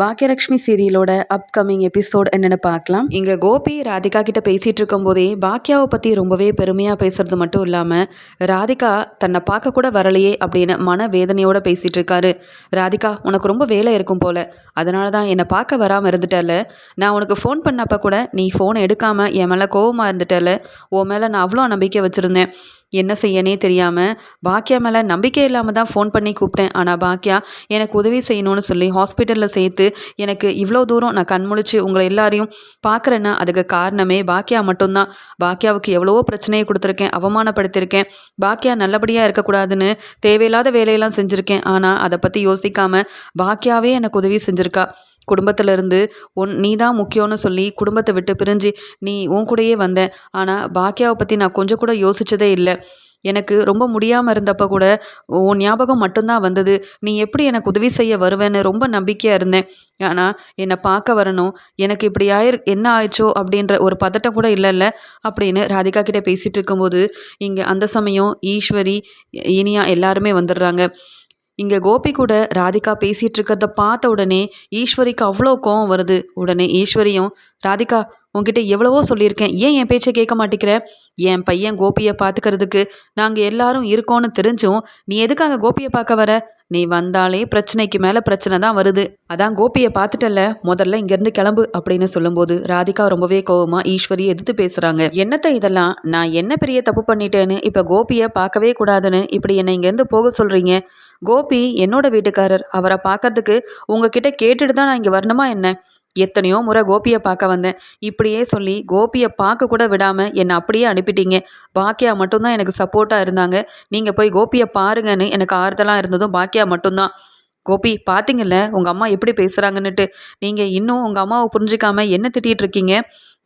Baakiyalakshmi சீரியலோட upcoming episode என்னென்னு பார்க்கலாம். இங்கே கோபி ராதிகா கிட்ட பேசிகிட்ருக்கும் போதே பாக்கியாவை பற்றி ரொம்பவே பெருமையாக பேசுறது மட்டும் இல்லாமல் ராதிகா தன்னை பார்க்க கூட வரலையே அப்படின்னு மன வேதனையோடு பேசிட்டு இருக்காரு. ராதிகா உனக்கு ரொம்ப வேலை இருக்கும் போல. அதனால தான் என்னை பார்க்க வராமல் இருந்துட்டல நான் உனக்கு ஃபோன் பண்ணப்போ கூட நீ ஃபோனை எடுக்காமல் என் மேலே கோவமாக இருந்துட்டல உன் மேலே நான் அவ்வளோ நம்பிக்கை வச்சுருந்தேன். என்ன செய்யனே தெரியாமல் பாக்கியா மேலே நம்பிக்கை இல்லாமல் தான் ஃபோன் பண்ணி கூப்பிட்டேன். ஆனால் பாக்கியா எனக்கு உதவி செய்யணும்னு சொல்லி ஹாஸ்பிட்டலில் சேர்த்து எனக்கு இவ்வளோ தூரம் நான் கண்முழிச்சு உங்களை எல்லாரையும் பார்க்குறேன்னா அதுக்கு காரணமே பாக்கியா மட்டும்தான். பாக்கியாவுக்கு எவ்வளவோ பிரச்சனையை கொடுத்துருக்கேன் அவமானப்படுத்தியிருக்கேன். பாக்கியா நல்லபடியாக இருக்கக்கூடாதுன்னு தேவையில்லாத வேலையெல்லாம் செஞ்சுருக்கேன். ஆனால் அதை பற்றி யோசிக்காமல் பாக்கியாவே எனக்கு உதவி செஞ்சுருக்கா. குடும்பத்தில் இருந்து உன் நீ தான் முக்கியம்னு சொல்லி குடும்பத்தை விட்டு பிரிஞ்சு நீ உன் கூடயே வந்தேன் ஆனால் பாக்கியாவை பற்றி நான் கொஞ்சம் கூட யோசித்ததே இல்லை. எனக்கு ரொம்ப முடியாமல் இருந்தப்போ கூட உன் ஞாபகம் மட்டும்தான் வந்தது. நீ எப்படி எனக்கு உதவி செய்ய வருவேன்னு ரொம்ப நம்பிக்கையாக இருந்தேன். ஆனால் என்னை பார்க்க வரணும். எனக்கு இப்படி ஆயிரு என்ன ஆயிடுச்சோ அப்படின்ற ஒரு பதட்டம் கூட இல்லைல்ல அப்படின்னு ராதிகா கிட்டே பேசிகிட்டு இருக்கும்போது இங்கே அந்த சமயம் ஈஸ்வரி இனியா எல்லாருமே வந்துடுறாங்க. இங்கே கோபி கூட ராதிகா பேசிகிட்டு இருக்கிறத பார்த்த உடனே ஈஸ்வரிக்கு அவ்வளோ கோவம் வருது. உடனே ஈஸ்வரியும் ராதிகா உங்ககிட்ட எவ்வளவோ சொல்லியிருக்கேன். ஏன் என் பேச்சை கேட்க மாட்டேங்கிற? என் பையன் கோபியை பார்த்துக்கிறதுக்கு நாங்கள் எல்லாரும் இருக்கோன்னு தெரிஞ்சும் நீ எதுக்காக கோபியை பார்க்க வர? நீ வந்தாலே பிரச்சனைக்கு மேலே பிரச்சனை தான் வருது. அதான் கோபியை பார்த்துட்டல முதல்ல இங்கேருந்து கிளம்பு அப்படின்னு சொல்லும்போது ராதிகா ரொம்பவே கோவமாக ஈஸ்வரி எதிர்த்து பேசுகிறாங்க என்னத்தை இதெல்லாம்? நான் என்ன பெரிய தப்பு பண்ணிட்டேன்னு இப்போ கோபியை பார்க்கவே கூடாதுன்னு இப்படி என்னை இங்கேருந்து போக சொல்கிறீங்க கோபி என்னோட வீட்டுக்காரர். அவரை பார்க்கறதுக்கு உங்ககிட்ட கேட்டுட்டு தான் நான் இங்கே வரணுமா என்ன? எத்தனையோ முறை கோபியை பார்க்க வந்தேன். இப்படியே சொல்லி கோபியை பார்க்க கூட விடாமல் என்னை அப்படியே அனுப்பிட்டீங்க. பாக்கியா மட்டும்தான் எனக்கு சப்போர்ட்டாக இருந்தாங்க. நீங்கள் போய் கோபியை பாருங்கன்னு எனக்கு ஆறுதலாக இருந்ததும் பாக்கியா மட்டும்தான். கோபி பார்த்தீங்கல்ல உங்கள் அம்மா எப்படி பேசுகிறாங்கன்னுட்டு நீங்கள் இன்னும் உங்கள் அம்மாவை புரிஞ்சிக்காமல் என்ன திட்டிகிட்டு இருக்கீங்க?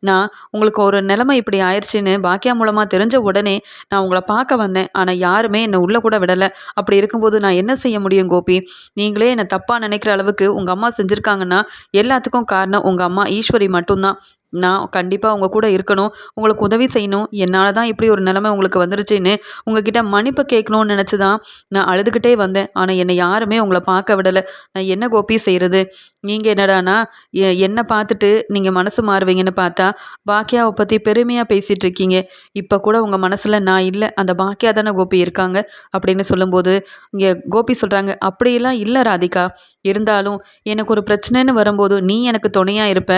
நான் உங்களுக்கு ஒரு நிலைமை இப்படி ஆயிடுச்சின்னு பாக்கியா மூலமாக தெரிஞ்ச உடனே நான் உங்களை பார்க்க வந்தேன். ஆனால் யாருமே என்னை உள்ளே கூட விடலை. அப்படி இருக்கும்போது நான் என்ன செய்ய முடியும் கோபி? நீங்களே என்னை தப்பாக நினைக்கிற அளவுக்கு உங்கள் அம்மா செஞ்சுருக்காங்கன்னா எல்லாத்துக்கும் காரணம் உங்கள் அம்மா ஈஸ்வரி மட்டும்தான். நான் கண்டிப்பாக உங்கள் கூட இருக்கணும் உங்களுக்கு உதவி செய்யணும். என்னால் தான் இப்படி ஒரு நிலைமை உங்களுக்கு வந்துருச்சுன்னு உங்ககிட்ட மன்னிப்பு கேட்கணும்னு நினச்சி தான் நான் அழுதுகிட்டே வந்தேன். ஆனால் என்னை யாருமே உங்களை பார்க்க விடலை. நான் என்ன கோபி செய்கிறது நீங்கள் என்னடானா என்னை பார்த்துட்டு நீங்கள் மனசு மாறுவீங்கன்னு பார்த்தா பாக்கியாவை பற்றி பெருமையாக பேசிகிட்டு இருக்கீங்க. இப்போ கூட உங்கள் மனசில் நான் இல்லை அந்த பாக்கியா தானே கோபி இருக்காங்க அப்படின்னு சொல்லும்போது இங்கே கோபி சொல்கிறாங்க அப்படியெல்லாம் இல்லை ராதிகா. இருந்தாலும் எனக்கு ஒரு பிரச்சனைன்னு வரும்போது நீ எனக்கு துணையாக இருப்ப.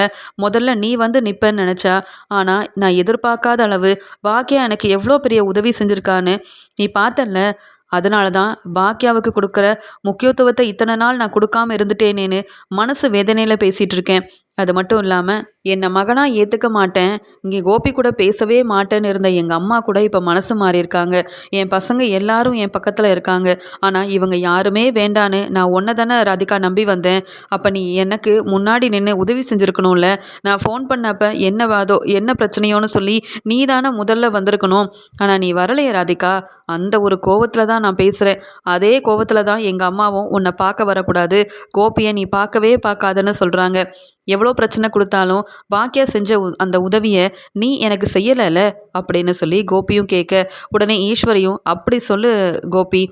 முதல்ல நீ வந்து நிற்பேன்னு நினச்சா ஆனால் நான் எதிர்பார்க்காத அளவு பாக்கியா எனக்கு எவ்வளோ பெரிய உதவி செஞ்சுருக்கான்னு நீ பார்த்தல அதனால தான் பாக்கியாவுக்கு கொடுக்குற முக்கியத்துவத்தை இத்தனை நாள் நான் கொடுக்காம இருந்துட்டேனேன்னு மனசு வேதனையில் பேசிகிட்டு இருக்கேன். அது மட்டும் இல்லாமல் என்னை மகனாக ஏற்றுக்க மாட்டேன். இங்கே கோபி கூட பேசவே மாட்டேன்னு இருந்த எங்கள் அம்மா கூட இப்போ மனசு மாறியிருக்காங்க. என் பசங்க எல்லாரும் என் பக்கத்தில் இருக்காங்க. ஆனால் இவங்க யாருமே வேண்டான்னு நான் ஒன்றை தானே ராதிகா நம்பி வந்தேன். அப்போ நீ எனக்கு முன்னாடி நின்று உதவி செஞ்சுருக்கணும்ல. நான் ஃபோன் பண்ணப்போ என்ன வாதோ என்ன பிரச்சனையோன்னு சொல்லி நீ தானே முதல்ல வந்திருக்கணும். ஆனால் நீ வரலையே ராதிகா. அந்த ஒரு கோவத்தில் தான் நான் பேசுகிறேன் அதே கோவத்தில் தான் எங்கள் அம்மாவும் உன்னை பார்க்க வரக்கூடாது. கோபியை நீ பார்க்கவே பார்க்காதன்னு சொல்கிறாங்க எவ்வளோ பிரச்சனை கொடுத்தாலும் பாக்கியா செஞ்ச அந்த உதவியை நீ எனக்கு செய்யலைல? அப்படின்னு சொல்லி கோபியும் கேட்க உடனே ஈஸ்வரியும் அப்படி சொல்லு கோபி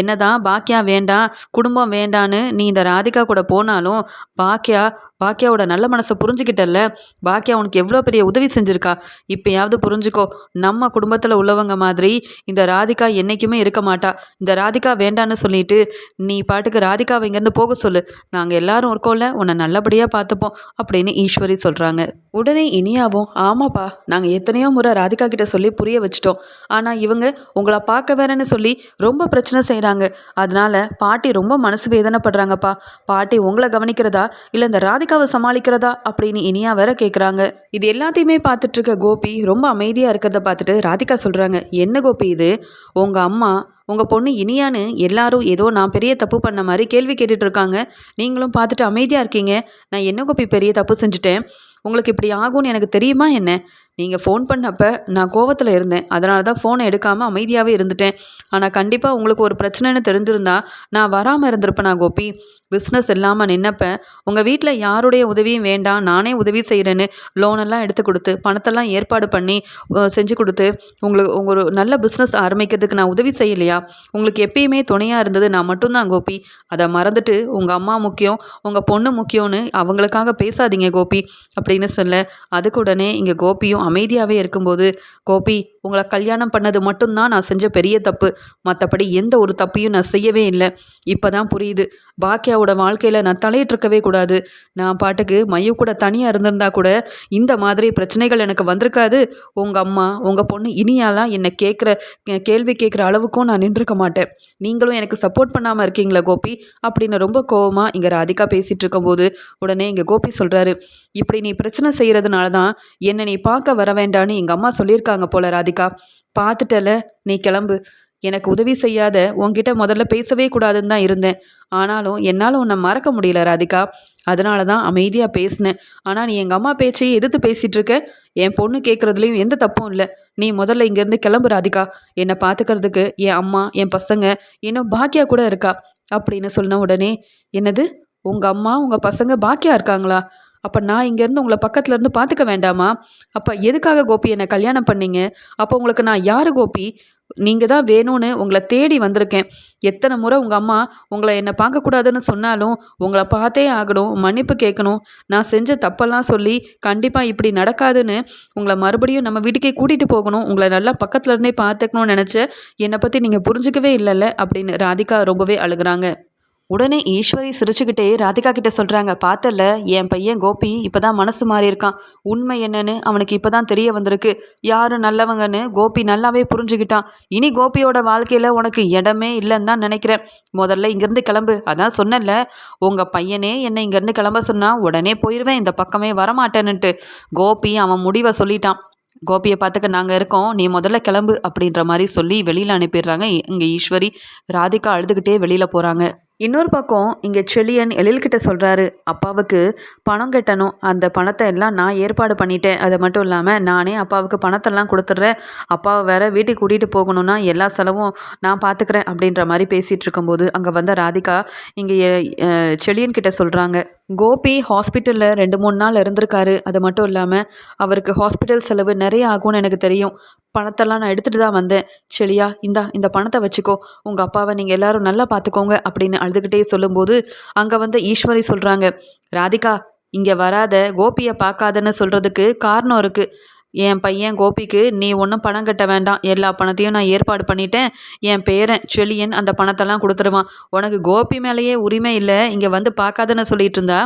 என்னதான் பாக்கியா வேண்டாம் குடும்பம் வேண்டான்னு நீ இந்த ராதிகா கூட போனாலும் பாக்கியா பாக்கியாவோட நல்ல மனசை புரிஞ்சுக்கிட்டல பாக்கியா உனக்கு எவ்வளோ பெரிய உதவி செஞ்சுருக்கா? இப்போயாவது புரிஞ்சுக்கோ நம்ம குடும்பத்தில் உள்ளவங்க மாதிரி இந்த ராதிகா என்றைக்குமே இருக்க மாட்டா. இந்த ராதிகா வேண்டான்னு சொல்லிட்டு நீ பாட்டுக்கு ராதிகாவை இங்கேருந்து போக சொல்லு. நாங்கள் எல்லாரும் இருக்கோம்ல உன்னை நல்லபடியாக பார்த்துப்போம். அப்படின்னு ஈஸ்வரி சொல்கிறாங்க உடனே இனியாவும் ஆமாப்பா நாங்கள் எத்தனையோ முறை ராதிகா கிட்ட சொல்லி புரிய வச்சிட்டோம். ஆனால் இவங்க உங்களை பார்க்க வேறேன்னு சொல்லி ரொம்ப பிரச்சனை செய்கிறாங்க அதனால பாட்டி ரொம்ப மனசு வேதனைப்படுறாங்கப்பா. பாட்டி உங்களை கவனிக்கிறதா? இல்லை இந்த ராதிகாவை சமாளிக்கிறதா? அப்படின்னு இனியா வேற கேட்குறாங்க இது எல்லாத்தையுமே பார்த்துட்டு இருக்க கோபி ரொம்ப அமைதியாக இருக்கிறத பார்த்துட்டு ராதிகா சொல்கிறாங்க என்ன கோபி இது? உங்கள் அம்மா உங்கள் பொண்ணு இனியான்னு எல்லாரும் ஏதோ நான் பெரிய தப்பு பண்ண மாதிரி கேள்வி கேட்டுட்ருக்காங்க. நீங்களும் பார்த்துட்டு அமைதியாக இருக்கீங்க. நான் என்ன கோப்பி பெரிய தப்பு செஞ்சுட்டேன்? உங்களுக்கு இப்படி ஆகும்னு எனக்கு தெரியுமா என்ன? நீங்கள் ஃபோன் பண்ணப்போ நான் கோவத்தில் இருந்தேன். அதனால தான் ஃபோனை எடுக்காமல் அமைதியாகவே இருந்துட்டேன். ஆனால் கண்டிப்பாக உங்களுக்கு ஒரு பிரச்சனைன்னு தெரிஞ்சிருந்தா நான் வராமல் இருந்திருப்பேனா கோபி? பிஸ்னஸ் இல்லாமல் நின்னப்ப உங்கள் வீட்டில் யாருடைய உதவியும் வேண்டாம். நானே உதவி செய்கிறேன்னு லோனெல்லாம் எடுத்து கொடுத்து பணத்தெல்லாம் ஏற்பாடு பண்ணி செஞ்சு கொடுத்து உங்களுக்கு உங்கள் ஒரு நல்ல பிஸ்னஸ் ஆரம்பிக்கிறதுக்கு நான் உதவி செய்யலையா? உங்களுக்கு எப்பயுமே துணையாக இருந்தது நான் மட்டும்தான் கோபி. அதை மறந்துட்டு உங்கள் அம்மா முக்கியம் உங்கள் பொண்ணு முக்கியம்னு அவங்களுக்காக பேசாதீங்க கோபி அப்படின்னு சொல்ல அதுக்கு உடனே இங்கே கோபியும் அமைதியாகவே இருக்கும்போது கோபி உங்களை கல்யாணம் பண்ணது மட்டும்தான் நான் செஞ்ச பெரிய தப்பு. மற்றபடி எந்த ஒரு தப்பையும் நான் செய்யவே இல்லை. இப்போ தான் புரியுது. பாக்கியாவோட வாழ்க்கையில் நான் தலையிட்டிருக்கவே கூடாது. நான் பாட்டுக்கு மைய கூட தனியாக இருந்திருந்தா கூட இந்த மாதிரி பிரச்சனைகள் எனக்கு வந்திருக்காது. உங்கள் அம்மா உங்கள் பொண்ணு இனியாலாம் என்னை கேட்குற கேள்வி கேட்குற அளவுக்கும் நான் நின்றுக்க மாட்டேன். நீங்களும் எனக்கு சப்போர்ட் பண்ணாமல் இருக்கீங்களா கோபி? அப்படின்னு ரொம்ப கோவமாக இங்கே ராதிகா பேசிகிட்டு இருக்கும்போது உடனே இங்கே கோபி சொல்கிறாரு இப்படி நீ பிரச்சனை செய்கிறதுனால தான் என்னை நீ பார்க்க வர வேண்டான்னு எங்கள் அம்மா சொல்லியிருக்காங்க போல ராதிகா. ராதிகா பார்த்துட்டல நீ கிளம்பு. எனக்கு உதவி செய்யாத உன்கிட்ட முதல்ல பேசவே கூடாதுன்னு தான் இருந்தேன். ஆனாலும் என்னால் உன்னை மறக்க முடியல ராதிகா. அதனால தான் அமைதியாக பேசினேன். ஆனால் நீ எங்கள் அம்மா பேச்சையே எதிர்த்து பேசிகிட்டு இருக்க? என் பொண்ணு கேட்குறதுலையும் எந்த தப்பும் இல்லை. நீ முதல்ல இங்கேருந்து கிளம்பு ராதிகா. என்னை பார்த்துக்கிறதுக்கு என் அம்மா என் பசங்க இன்னும் பாக்கியா கூட இருக்கா? அப்படின்னு சொன்ன உடனே என்னது? உங்கள் அம்மா உங்கள் பசங்க பாக்கியா இருக்காங்களா? அப்போ நான் இங்கேருந்து உங்களை பக்கத்துல இருந்து பார்த்துக்க வேண்டாமா? அப்போ எதுக்காக கோபி என்னை கல்யாணம் பண்ணீங்க? அப்போ உங்களுக்கு நான் யார் கோபி? நீங்கள் தான் வேணும்னு உங்களை தேடி வந்திருக்கேன். எத்தனை முறை உங்கள் அம்மா உங்களை என்னை பார்க்கக்கூடாதுன்னு சொன்னாலும் உங்களை பார்த்தே ஆகணும் மன்னிப்பு கேட்கணும். நான் செஞ்ச தப்பெல்லாம் சொல்லி கண்டிப்பாக இப்படி நடக்காதுன்னு உங்களை மறுபடியும் நம்ம வீட்டுக்கே கூட்டிகிட்டு போகணும். உங்களை நல்லா பக்கத்தில் இருந்தே பார்த்துக்கணும்னு நினச்ச என்னை பற்றி நீங்கள் புரிஞ்சுக்கவே இல்லைல்ல அப்படின்னு ராதிகா ரொம்பவே அழுகுறாங்க. உடனே ஈஸ்வரி சிரிச்சுக்கிட்டே ராதிகா கிட்ட சொல்கிறாங்க பார்த்தல என் பையன் கோபி இப்போ தான் மனசு மாறி இருக்கான் உண்மை என்னன்னு அவனுக்கு இப்போ தான் தெரிய வந்திருக்கு. யாரு நல்லவங்கன்னு கோபி நல்லாவே புரிஞ்சுக்கிட்டான். இனி கோபியோட வாழ்க்கையில் உனக்கு இடமே இல்லைன்னு தான் நினைக்கிறேன். முதல்ல இங்கேருந்து கிளம்பு. அதான் சொன்னல உங்கள் பையனே என்னை இங்கேருந்து கிளம்ப சொன்னா உடனே போயிடுவேன் இந்த பக்கமே வரமாட்டேன்னுட்டு. கோபி அவன் முடிவை சொல்லிட்டான். கோபியை பார்த்துக்க நாங்கள் இருக்கோம் நீ முதல்ல கிளம்பு. அப்படின்ற மாதிரி சொல்லி வெளியில் அனுப்பிடுறாங்க இங்கே ஈஸ்வரி. ராதிகா அழுதுகிட்டே வெளியில் போகிறாங்க இன்னொரு பக்கம் இங்கே செழியன் எழில்கிட்ட சொல்கிறாரு அப்பாவுக்கு பணம் கட்டணும். அந்த பணத்தை எல்லாம் நான் ஏற்பாடு பண்ணிட்டேன். அது மட்டும் இல்லாமல் நானே அப்பாவுக்கு பணத்தெல்லாம் கொடுத்துட்றேன். அப்பாவை வேற வீட்டுக்கு கூட்டிகிட்டு போகணும்னா எல்லா செலவும் நான் பார்த்துக்கிறேன் அப்படின்ற மாதிரி பேசிகிட்டு இருக்கும்போது அங்கே வந்த ராதிகா இங்கே செழியன் கிட்ட சொல்கிறாங்க கோபி ஹாஸ்பிட்டலில் ரெண்டு மூணு நாள் இருந்திருக்காரு. அது மட்டும் இல்லாமல் அவருக்கு ஹாஸ்பிட்டல் செலவு நிறைய ஆகும்னு எனக்கு தெரியும். பணத்தெல்லாம் நான் எடுத்துகிட்டு தான் வந்தேன். செளியா இந்தா இந்த பணத்தை வச்சுக்கோ. உங்கள் அப்பாவை நீங்கள் எல்லாரும் நல்லா பார்த்துக்கோங்க அப்படின்னு அழுதுகிட்டே சொல்லும்போது அங்கே வந்து ஈஸ்வரி சொல்கிறாங்க ராதிகா இங்கே வராத கோபியை பார்க்காதன்னு சொல்கிறதுக்கு காரணம் இருக்குது என் பையன் கோபிக்கு நீ ஒன்றும் பணம் கட்ட வேண்டாம். எல்லா பணத்தையும் நான் ஏற்பாடு பண்ணிட்டேன். என் பேரன் செழியன் அந்த பணத்தெல்லாம் கொடுத்துருவான் உனக்கு கோபி மேலேயே உரிமை இல்லை. இங்கே வந்து பார்க்காதன்னு சொல்லிட்டு இருந்தா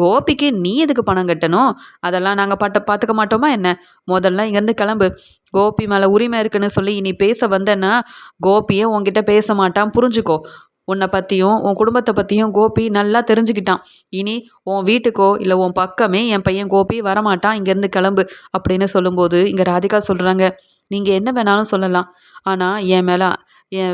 கோபிக்கு நீ எதுக்கு பணம் கட்டணும்? அதெல்லாம் நாங்கள் பாட்ட பார்த்துக்க மாட்டோமா என்ன? முதல்ல இங்கேருந்து கிளம்பு. கோபி மேலே உரிமை இருக்குன்னு சொல்லி இனி பேச வந்தேன்னா கோபியை உன்கிட்ட பேச மாட்டான். புரிஞ்சுக்கோ. உன்னை பற்றியும் உன் குடும்பத்தை பற்றியும் கோபி நல்லா தெரிஞ்சுக்கிட்டான். இனி உன் வீட்டுக்கோ இல்லை உன் பக்கமே என் பையன் கோபி வரமாட்டான் இங்கேருந்து கிளம்பு அப்படின்னு சொல்லும்போது இங்கே ராதிகா சொல்கிறாங்க நீங்கள் என்ன வேணாலும் சொல்லலாம். ஆனால் என் மேலே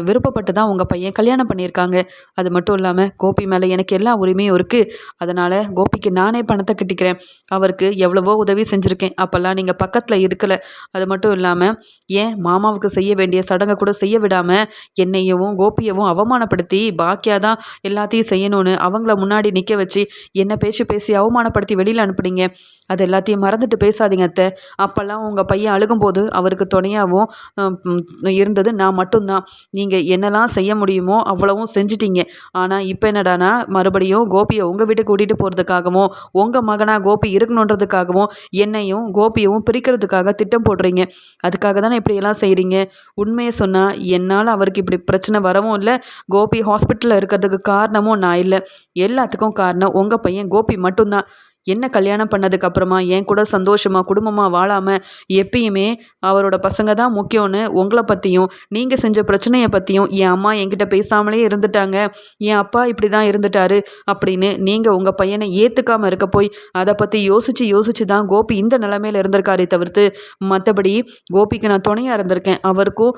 விருப்பப்பட்டு தான் உங்கள் பையன் கல்யாணம் பண்ணியிருக்காங்க. அது மட்டும் இல்லாமல் கோபி மேலே எனக்கு எல்லா உரிமையும் இருக்குது அதனால் கோபிக்கு நானே பணத்தை கட்டிக்கிறேன். அவருக்கு எவ்வளவோ உதவி செஞ்சுருக்கேன். அப்போல்லாம் நீங்கள் பக்கத்தில் இருக்கலை. அது மட்டும் இல்லாமல் ஏன் மாமாவுக்கு செய்ய வேண்டிய சடங்கை கூட செய்ய விடாமல் என்னையவும் கோபியவும் அவமானப்படுத்தி பாக்கியா தான் எல்லாத்தையும் செய்யணும்னு அவங்கள முன்னாடி நிற்க வச்சு என்ன பேச்சு பேசி அவமானப்படுத்தி வெளியில் அனுப்புனீங்க? அது எல்லாத்தையும் மறந்துட்டு பேசாதீங்க அத்தை. அப்போல்லாம் உங்கள் பையன் அழுகும்போது அவருக்கு துணையாகவும் இருந்தது நான் மட்டும்தான். நீங்கள் என்னெல்லாம் செய்ய முடியுமோ அவ்வளவும் செஞ்சிட்டீங்க. ஆனால் இப்போ என்னடானா மறுபடியும் கோபியை உங்கள் வீட்டுக்கு கூட்டிகிட்டு போகிறதுக்காகவும் உங்கள் மகனாக கோபி இருக்கணுன்றதுக்காகவும் என்னையும் கோபியவும் பிரிக்கிறதுக்காக திட்டம் போடுறீங்க. அதுக்காக தானே இப்படியெல்லாம் செய்கிறீங்க உண்மையை சொன்னால் என்னால் அவருக்கு இப்படி பிரச்சனை வரவும் இல்லை. கோபி ஹாஸ்பிட்டலில் இருக்கிறதுக்கு காரணமும் நான் இல்லை. எல்லாத்துக்கும் காரணம் உங்கள் பையன் கோபி மட்டும்தான். என்ன கல்யாணம் பண்ணதுக்கு அப்புறமா என் கூட சந்தோஷமாக குடும்பமாக வாழாமல் எப்பயுமே அவரோட பசங்க தான் முக்கியம்னு உங்களை பற்றியும் நீங்கள் செஞ்ச பிரச்சனையை பற்றியும் என் அம்மா என்கிட்ட பேசாமலே இருந்துட்டாங்க. என் அப்பா இப்படி தான் இருந்துட்டாரு அப்படின்னு நீங்கள் உங்கள் பையனை ஏற்றுக்காமல் இருக்க போய் அதை பற்றி யோசித்து யோசித்து தான் கோபி இந்த நிலைமையில இருந்திருக்காரே தவிர்த்து மற்றபடி கோபிக்கு நான் துணையாக இருந்திருக்கேன். அவருக்கும்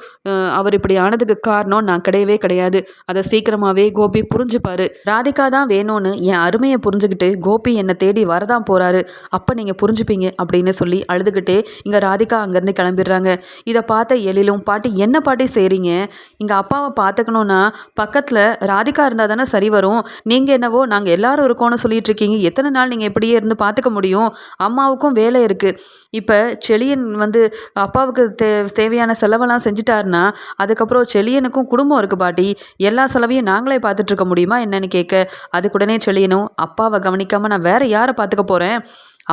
அவர் இப்படி ஆனதுக்கு காரணம் நான் கிடையவே கிடையாது. அதை சீக்கிரமாகவே கோபி புரிஞ்சுப்பாரு. ராதிகா தான் வேணும்னு என் அருமையை புரிஞ்சுக்கிட்டு கோபி என்னை தேடி வரதான் போகிறாரு அப்போ நீங்கள் புரிஞ்சுப்பீங்க அப்படின்னு சொல்லி அழுதுகிட்டே இங்கே ராதிகா அங்கேருந்து கிளம்பிடுறாங்க. இதை பார்த்த எழிலும் பாட்டி என்ன பாட்டி செய்கிறீங்க இங்கே அப்பாவை பார்த்துக்கணுன்னா பக்கத்தில் ராதிகா இருந்தால் தானே சரி வரும். நீங்கள் என்னவோ நாங்கள் எல்லாரும் இருக்கோம்னு சொல்லிட்டு இருக்கீங்க. எத்தனை நாள் நீங்கள் இப்படியே இருந்து பார்த்துக்க முடியும்? அம்மாவுக்கும் வேலை இருக்குது இப்போ செளியன் வந்து அப்பாவுக்கு தே தேவையான செலவெல்லாம் செஞ்சுட்டாருன்னா அதுக்கப்புறம் செளியனுக்கும் குடும்பம் இருக்குது பாட்டி. எல்லா செலவையும் நாங்களே பார்த்துட்ருக்க முடியுமா என்னன்னு கேட்க அதுக்குடனே செழியனும் அப்பாவை கவனிக்காமல் நான் வேறு யாரை பார்த்து பார்த்துக்க போகிறேன்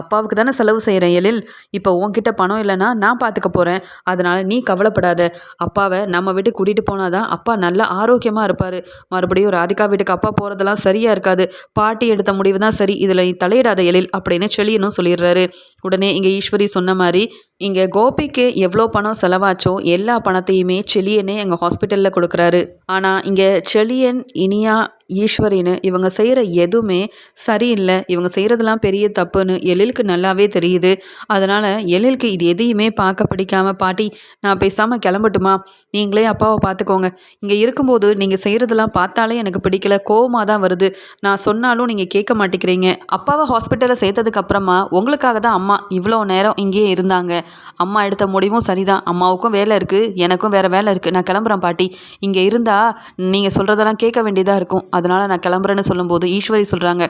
அப்பாவுக்கு தானே செலவு செய்கிறேன் எழில். இப்போ உன்கிட்ட பணம் இல்லைன்னா நான் பார்த்துக்க போகிறேன் அதனால் நீ கவலைப்படாத. அப்பாவை நம்ம வீட்டுக்கு கூட்டிகிட்டு போனால் தான் அப்பா நல்லா ஆரோக்கியமாக இருப்பார். மறுபடியும் ராதிகா வீட்டுக்கு அப்பா போகிறதெல்லாம் சரியாக இருக்காது. பாட்டி எடுத்த முடிவு தான் சரி. இதில் தலையிடாத எழில் அப்படின்னு செழியனும் சொல்லிடுறாரு. உடனே இங்கே ஈஸ்வரி சொன்ன மாதிரி இங்கே கோபிக்கு எவ்வளோ பணம் செலவாச்சோ எல்லா பணத்தையுமே செலியனே எங்கள் ஹாஸ்பிட்டலில் கொடுக்குறாரு. ஆனால் இங்கே செலியன் இனியா ஈஸ்வரின்னு இவங்க செய்கிற எதுவுமே சரியில்லை. இவங்க செய்கிறதெல்லாம் பெரிய தப்புன்னு எழிலுக்கு நல்லாவே தெரியுது. அதனால் எழிலுக்கு இது எதையுமே பார்க்க பிடிக்காம பாட்டி நான் பேசாமல் கிளம்பட்டுமா? நீங்களே அப்பாவை பார்த்துக்கோங்க. இங்கே இருக்கும்போது நீங்கள் செய்கிறதெல்லாம் பார்த்தாலே எனக்கு பிடிக்கல. கோவமாக தான் வருது. நான் சொன்னாலும் நீங்கள் கேட்க மாட்டேங்கிறீங்க. அப்பாவை ஹாஸ்பிட்டலில் சேர்த்ததுக்கப்புறமா உங்களுக்காக தான் அம்மா இவ்வளோ நேரம் இங்கேயே இருந்தாங்க. அம்மா எடுத்த முடிவும் சரிதான். அம்மாவுக்கும் வேலை இருக்குது எனக்கும் வேறு வேலை இருக்குது நான் கிளம்புறேன் பாட்டி. இங்கே இருந்தால் நீங்கள் சொல்கிறதெல்லாம் கேட்க வேண்டியதாக இருக்கும். அதனால் நான் கிளம்புறேன்னு சொல்லும்போது ஈஸ்வரி சொல்கிறாங்க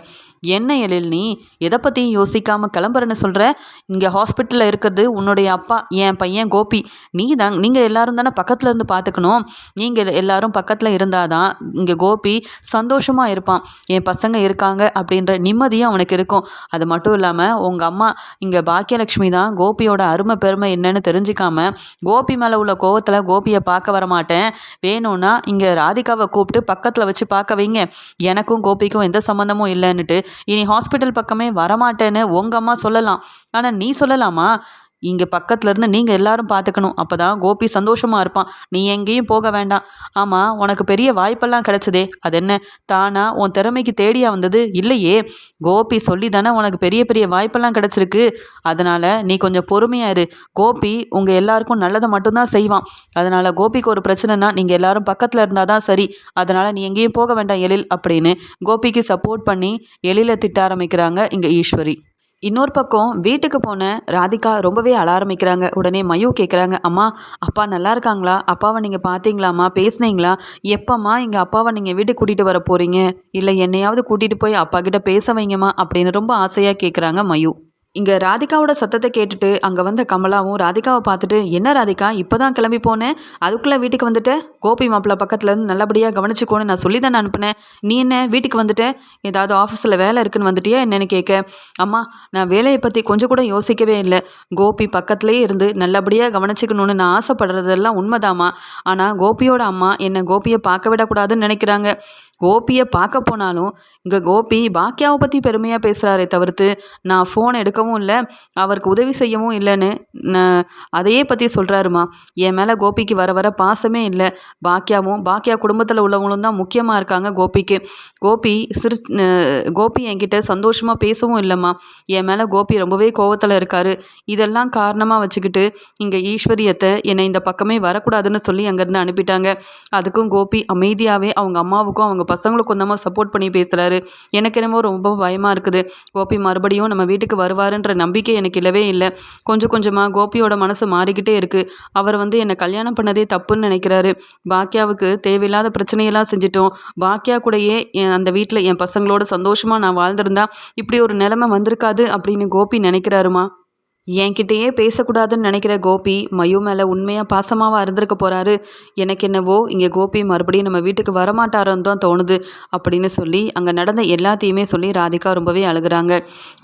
என்ன எழில் நீ? எதை பற்றியும் யோசிக்காமல் கிளம்புறேன்னு சொல்கிற இங்கே ஹாஸ்பிட்டலில் இருக்கிறது உன்னுடைய அப்பா என் பையன் கோபி. நீ தான் நீங்கள் எல்லாரும் தானே பக்கத்தில் இருந்து பார்த்துக்கணும் நீங்கள் எல்லாரும் பக்கத்தில் இருந்தால் தான் இங்கே கோபி சந்தோஷமாக இருப்பான். என் பசங்க இருக்காங்க அப்படின்ற நிம்மதியும் அவனுக்கு இருக்கும். அது மட்டும் இல்லாமல் உங்கள் அம்மா இங்கே பாக்கியலட்சுமி தான் கோபியோட அருமை பெருமை என்னன்னு தெரிஞ்சுக்காம கோபி மேலே உள்ள கோவத்தில் கோபியை பார்க்க வரமாட்டேன் வேணும்னா இங்கே ராதிகாவை கூப்பிட்டு பக்கத்தில் வச்சு பார்க்க வைங்க. எனக்கும் கோபிக்கும் எந்த சம்மந்தமும் இல்லைன்னுட்டு. இனி ஹாஸ்பிட்டல் பக்கமே வரமாட்டேன்னு உங்கள் அம்மா சொல்லலாம். ஆனால் நீ சொல்லலாமா? இங்கே பக்கத்துல இருந்து நீங்கள் எல்லாரும் பார்த்துக்கணும் அப்போ தான் கோபி சந்தோஷமாக இருப்பான். நீ எங்கேயும் போக வேண்டாம். ஆமாம் உனக்கு பெரிய வாய்ப்பெல்லாம் கிடைச்சதே. அது என்ன? தானா உன் திறமைக்கு தேடியா வந்தது? இல்லையே. கோபி சொல்லி தானே உனக்கு பெரிய பெரிய வாய்ப்பெல்லாம் கிடச்சிருக்கு. அதனால் நீ கொஞ்சம் பொறுமையாக இரு. கோபி உங்கள் எல்லாருக்கும் நல்லதை மட்டும்தான் செய்வான். அதனால் கோபிக்கு ஒரு பிரச்சனைனா நீங்கள் எல்லாரும் பக்கத்தில் இருந்தால் தான் சரி. அதனால் நீ எங்கேயும் போக வேண்டாம் எழில் அப்படின்னு கோபிக்கு சப்போர்ட் பண்ணி எழில திட்ட ஆரம்பிக்கிறாங்க இங்கே ஈஸ்வரி. இன்னொரு பக்கம் வீட்டுக்கு போன ராதிகா ரொம்பவே அழ ஆரம்பிக்கிறாங்க. உடனே மயு கேட்குறாங்க அம்மா அப்பா நல்லா இருக்காங்களா? அப்பாவை நீங்கள் பார்த்தீங்களாம்மா பேசுனீங்களா? எப்போம்மா எங்கள் அப்பாவை நீங்கள் வீட்டுக்கு கூட்டிகிட்டு வர போகிறீங்க இல்லை என்னையாவது கூட்டிகிட்டு போய் அப்பா கிட்ட பேச வைங்கம்மா? அப்படின்னு ரொம்ப ஆசையாக கேட்குறாங்க மயு. இங்கே ராதிகாவோட சத்தத்தை கேட்டுட்டு அங்கே வந்த கமலாவும் ராதிகாவை பார்த்துட்டு என்ன ராதிகா இப்போ தான் கிளம்பி போனேன் அதுக்குள்ளே வீட்டுக்கு வந்துட்டேன் கோபி மாப்பிள்ள பக்கத்துலேருந்து நல்லபடியாக கவனிச்சுக்கோன்னு நான் சொல்லி தானே அனுப்புனேன். நீ என்ன வீட்டுக்கு வந்துட்டேன் ஏதாவது ஆஃபீஸில் வேலை இருக்குன்னு வந்துட்டியா என்னென்னு கேட்க அம்மா நான் வேலையை பற்றி கொஞ்சம் கூட யோசிக்கவே இல்லை. கோபி பக்கத்துலேயே இருந்து நல்லபடியாக கவனிச்சுக்கணுன்னு நான் ஆசைப்படுறதெல்லாம் உண்மைதாம்மா. ஆனால் கோபியோட அம்மா என்னை கோபியை பார்க்க விடக்கூடாதுன்னு நினைக்கிறாங்க. கோபியை பார்க்க போனாலும் இங்கே கோபி பாக்கியாவை பற்றி பெருமையாக பேசுகிறாரே தவிர்த்து நான் ஃபோன் எடுக்கவும் இல்லை அவருக்கு உதவி செய்யவும் இல்லைன்னு அதையே பற்றி சொல்கிறாருமா என் மேலே கோபிக்கு வர வர பாசமே இல்லை. பாக்கியாவும் பாக்கியா குடும்பத்தில் உள்ளவங்களும் தான் முக்கியமாக இருக்காங்க கோபிக்கு. கோபி சிரி கோபி என்கிட்ட சந்தோஷமாக பேசவும் இல்லைம்மா. என் மேலே கோபி ரொம்பவே கோவத்தில் இருக்கார். இதெல்லாம் காரணமாக வச்சுக்கிட்டு இங்கே ஈஸ்வரியத்தை என்னை இந்த பக்கமே வரக்கூடாதுன்னு சொல்லி அங்கேருந்து அனுப்பிட்டாங்க. அதுக்கும் கோபி அமைதியாகவே அவங்க அம்மாவுக்கும் அவங்க பசங்களுக்கும் தான் சப்போர்ட் பண்ணி பேசுகிறாரு எனக்கு என்னமோ ரொம்ப பயமாக இருக்குது. கோபி மறுபடியும் நம்ம வீட்டுக்கு வருவாருன்ற நம்பிக்கை எனக்கு இல்லவே இல்லை. கொஞ்சம் கொஞ்சமாக கோபியோட மனசு மாறிக்கிட்டே இருக்குது அவர் வந்து என்னை கல்யாணம் பண்ணதே தப்புன்னு நினைக்கிறாரு. பாக்கியாவுக்கு தேவையில்லாத பிரச்சனையெல்லாம் செஞ்சிட்டோம். பாக்கியா கூடயே அந்த வீட்டில் என் பசங்களோட சந்தோஷமாக நான் வாழ்ந்திருந்தா இப்படி ஒரு நிலைமை வந்திருக்காது அப்படின்னு கோபி நினைக்கிறாருமா? என்கிட்டயே பேசக்கூடாதுன்னு நினைக்கிற கோபி மயு மேலே உண்மையாக பாசமாவாக இருந்திருக்க போகிறாரு எனக்கு என்னவோ இங்கே கோபி மறுபடியும் நம்ம வீட்டுக்கு வரமாட்டாரோன்னு தான் தோணுது அப்படின்னு சொல்லி அங்கே நடந்த எல்லாத்தையுமே சொல்லி ராதிகா ரொம்பவே அழுகுறாங்க.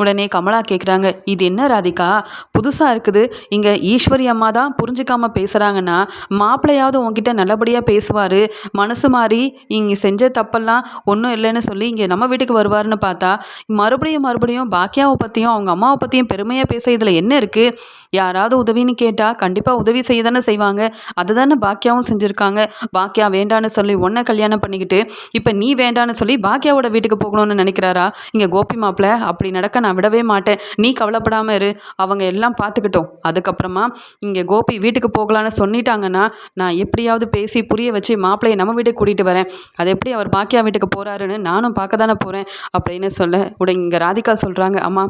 உடனே கமலா கேட்குறாங்க இது என்ன ராதிகா? புதுசாக இருக்குது. இங்கே ஈஸ்வரி அம்மா தான் புரிஞ்சிக்காமல் பேசுகிறாங்கன்னா மாப்பிள்ளையாவது உங்ககிட்ட நல்லபடியாக பேசுவார். மனசு மாறி இங்கே செஞ்ச தப்பெல்லாம் ஒன்றும் இல்லைன்னு சொல்லி இங்கே நம்ம வீட்டுக்கு வருவாருன்னு பார்த்தா மறுபடியும் மறுபடியும் பாக்கியாவை பற்றியும் அவங்க அம்மாவை பற்றியும் பெருமையாக பேச இதில் என்ன என்ன இருக்குது யாராவது உதவின்னு கேட்டால் கண்டிப்பாக உதவி செய்ய தானே செய்வாங்க. அதை தானே பாக்கியாவும் செஞ்சுருக்காங்க. பாக்கியா வேண்டான்னு சொல்லி உன்னை கல்யாணம் பண்ணிக்கிட்டு இப்போ நீ வேண்டான்னு சொல்லி பாக்கியாவோட வீட்டுக்கு போகணும்னு நினைக்கிறாரா? இங்கே கோபி மாப்பிள்ள அப்படி நடக்க நான் விடவே மாட்டேன். நீ கவலைப்படாமல் இரு. அவங்க எல்லாம் பார்த்துக்கிட்டோம் அதுக்கப்புறமா இங்கே கோபி வீட்டுக்கு போகலான்னு சொல்லிட்டாங்கன்னா நான் எப்படியாவது பேசி புரிய வச்சு மாப்பிள்ளையை நம்ம வீட்டுக்கு கூட்டிகிட்டு வரேன். அது எப்படி அவர் பாக்கியா வீட்டுக்கு போகிறாருன்னு நானும் பார்க்க தானே போகிறேன் அப்படின்னு சொல்ல உட இங்கே ராதிகா சொல்கிறாங்க அம்மா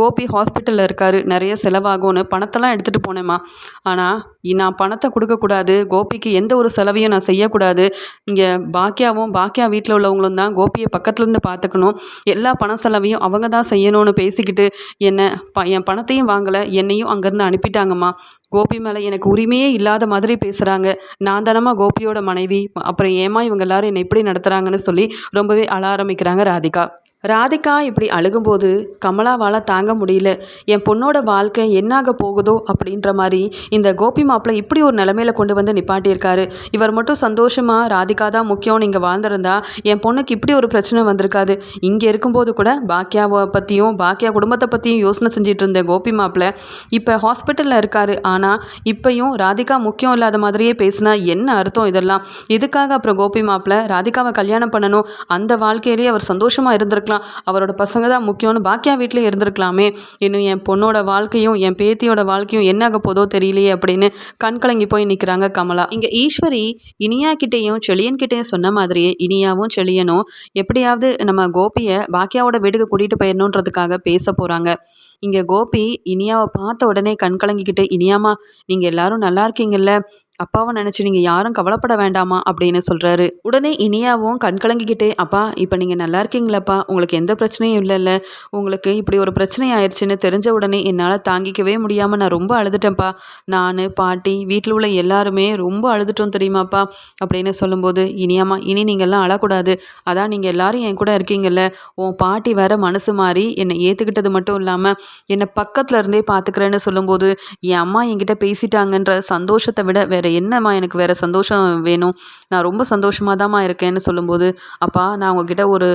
கோபி ஹாஸ்பிட்டலில் இருக்கார். நிறைய செலவாகும்னு பணத்தெல்லாம் எடுத்துகிட்டு போனேம்மா. ஆனால் நான் பணத்தை கொடுக்கக்கூடாது கோபிக்கு எந்த ஒரு செலவையும் நான் செய்யக்கூடாது. இங்கே பாக்கியாவும் பாக்கியா வீட்டில் உள்ளவங்களும் தான் கோபியை பக்கத்துலேருந்து பார்த்துக்கணும் எல்லா பண செலவையும் அவங்க தான் செய்யணும்னு பேசிக்கிட்டு என்னை ப என் பணத்தையும் வாங்கலை. என்னையும் அங்கேருந்து அனுப்பிட்டாங்கம்மா. கோபி மேலே எனக்கு உரிமையே இல்லாத மாதிரி பேசுகிறாங்க நான் தானம்மா கோபியோட மனைவி. அப்புறம் ஏமா இவங்க எல்லாரும் என்னை இப்படி நடத்துகிறாங்கன்னு சொல்லி ரொம்பவே அழ ஆரம்பிக்கிறாங்க ராதிகா. ராதிகா இப்படி அழுகும்போது கமலாவால் தாங்க முடியல. என் பொண்ணோட வாழ்க்கை என்னாக போகுதோ அப்படின்ற மாதிரி இந்த கோபி மாப்பிள்ளை இப்படி ஒரு நிலமையில கொண்டு வந்து நிப்பாட்டியிருக்காரு. இவர் மட்டும் சந்தோஷமாக ராதிகா தான் முக்கியம் நீங்கள் வாழ்ந்திருந்தா என் பொண்ணுக்கு இப்படி ஒரு பிரச்சனை வந்திருக்காது. இங்கே இருக்கும்போது கூட பாக்கியாவை பற்றியும் பாக்கியா குடும்பத்தை பற்றியும் யோசனை செஞ்சிட்டு இருந்த கோபி மாப்பிள்ளை இப்போ ஹாஸ்பிட்டலில் இருக்காரு. ஆனால் இப்பையும் ராதிகா முக்கியம் இல்லாத மாதிரியே பேசினா என்ன அர்த்தம் இதெல்லாம்? எதுக்காக அப்புறம் கோபி மாப்பிள்ளை ராதிகாவை கல்யாணம் பண்ணணும்? அந்த வாழ்க்கையிலேயே அவர் சந்தோஷமாக இருந்திருக்கலாம். இருந்திருக்கலாம். அவரோட பசங்க தான் முக்கியம்னு பாக்கியா வீட்டில் இருந்திருக்கலாமே. இன்னும் என் பொண்ணோட வாழ்க்கையும் என் பேத்தியோட வாழ்க்கையும் என்னாக போதோ தெரியலையே அப்படின்னு கண் கலங்கி போய் நிற்கிறாங்க கமலா. இங்கே ஈஸ்வரி இனியா கிட்டேயும் செழியன் கிட்டேயும் சொன்ன மாதிரியே இனியாவும் செழியனும் எப்படியாவது நம்ம கோபியை பாக்கியாவோட வீட்டுக்கு கூட்டிகிட்டு போயிடணுன்றதுக்காக பேச போகிறாங்க இங்கே கோபி இனியாவை பார்த்த உடனே கண் கலங்கிக்கிட்டு இனியாமா நீங்கள் எல்லாரும் நல்லா இருக்கீங்கல்ல. அப்பாவை நினச்சி நீங்கள் யாரும் கவலைப்பட வேண்டாமா அப்படின்னு சொல்கிறாரு உடனே இனியாவும் கண் கலங்கிக்கிட்டே அப்பா இப்போ நீங்கள் நல்லா இருக்கீங்களாப்பா? உங்களுக்கு எந்த பிரச்சனையும் இல்லைல்ல. உங்களுக்கு இப்படி ஒரு பிரச்சனை ஆயிடுச்சுன்னு தெரிஞ்ச உடனே என்னால் தாங்கிக்கவே முடியாமல் நான் ரொம்ப அழுதுட்டேன்ப்பா. நான் பாட்டி வீட்டில் உள்ள எல்லாருமே ரொம்ப அழுதுட்டோம் தெரியுமாப்பா? அப்படின்னு சொல்லும்போது இனியாமா இனி நீங்கள்லாம் அழக்கூடாது. அதான் நீங்கள் எல்லாரும் என் கூட இருக்கீங்கல்ல. உன் பாட்டி வேற மனசு மாறி என்னை ஏற்றுக்கிட்டது மட்டும் இல்லாமல் என்னை பக்கத்தில் இருந்தே பார்த்துக்கிறேன்னு சொல்லும்போது என் அம்மா என்கிட்ட பேசிட்டாங்கன்ற சந்தோஷத்தை விட வேறு என்னம்மா எனக்கு வேறு சந்தோஷம் வேணும்? நான் ரொம்ப சந்தோஷமாக தான்மா இருக்கேன்னு சொல்லும்போது அப்பா நான் உங்ககிட்ட ஒரு